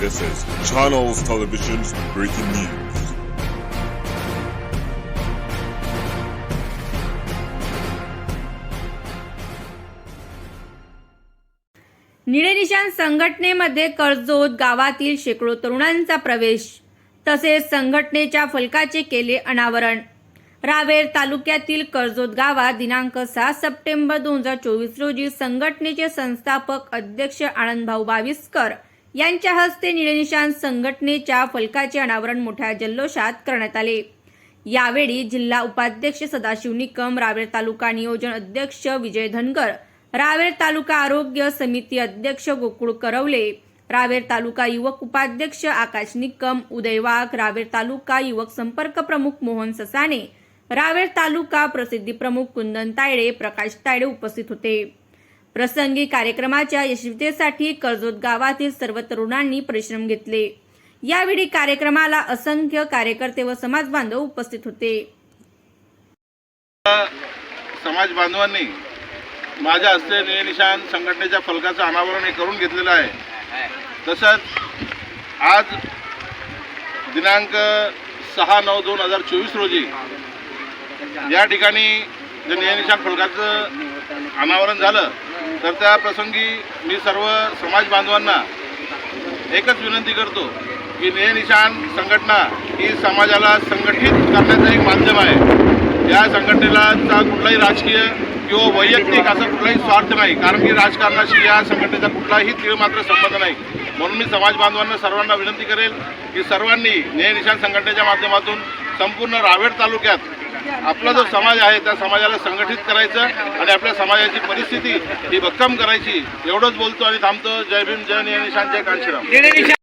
This is Channels Television's breaking news. निळे संघटनेमध्ये कर्जोत गावातील शेकडो तरुणांचा प्रवेश तसेच संघटनेच्या फलकाचे केले अनावरण रावेर तालुक्यातील कर्जोत गावात दिनांक सहा सप्टेंबर दोन हजार चोवीस रोजी संघटनेचे संस्थापक अध्यक्ष आनंदभाऊ बाविस्कर यांच्या हस्ते निळनिशान संघटनेच्या फलकाचे अनावरण मोठ्या जल्लोषात करण्यात आले. यावेळी जिल्हा उपाध्यक्ष सदाशिव निकम रावेर तालुका नियोजन अध्यक्ष विजय धनगर रावेर तालुका आरोग्य समिती अध्यक्ष गोकुळ करवले रावेर तालुका युवक उपाध्यक्ष आकाश निकम उदय वाघ रावेर तालुका युवक संपर्क प्रमुख मोहन ससाने रावेर तालुका प्रसिद्धी प्रमुख कुंदन तायडे प्रकाश तायडे उपस्थित होते. प्रसंगी कार्यक्रमाच्या यशस्वीतेसाठी कर्जोद गावातील सर्व तरुणांनी परिश्रम घेतले. यावेळी कार्यक्रमाला असंख्य कार्यकर्ते व समाज बांधव उपस्थित होते. समाज बांधवांनी माझ्या हस्ते निळे संघटनेच्या फलकाचं अनावरण हे करून घेतलेलं आहे. तसंच आज दिनांक सहा नऊ दोन हजार चोवीस रोजी या ठिकाणी जे निळे फलकाचं अनावरण झालं तर त्या प्रसंगी मी सर्व समाज बांधवांना एकच विनंती करतो की निळे संघटना ही समाजाला संघटित करण्याचं एक माध्यम आहे. या संघटनेलाचा कुठलाही राजकीय किंवा वैयक्तिक असा कुठलाही स्वार्थ नाही कारण की राजकारणाशी या संघटनेचा कुठलाही तीळ मात्र संबंध नाही. म्हणून मी समाज बांधवांना सर्वांना विनंती करेल की सर्वांनी न्याय संघटनेच्या माध्यमातून संपूर्ण रावेर तालुक्यात आपला जो समाज आहे त्या समाजाला संघटित करायचं आणि आपल्या समाजाची परिस्थिती ही भक्कम करायची एवढंच बोलतो आणि थांबतो. जय भीम जय निशांत जय कांशीराम.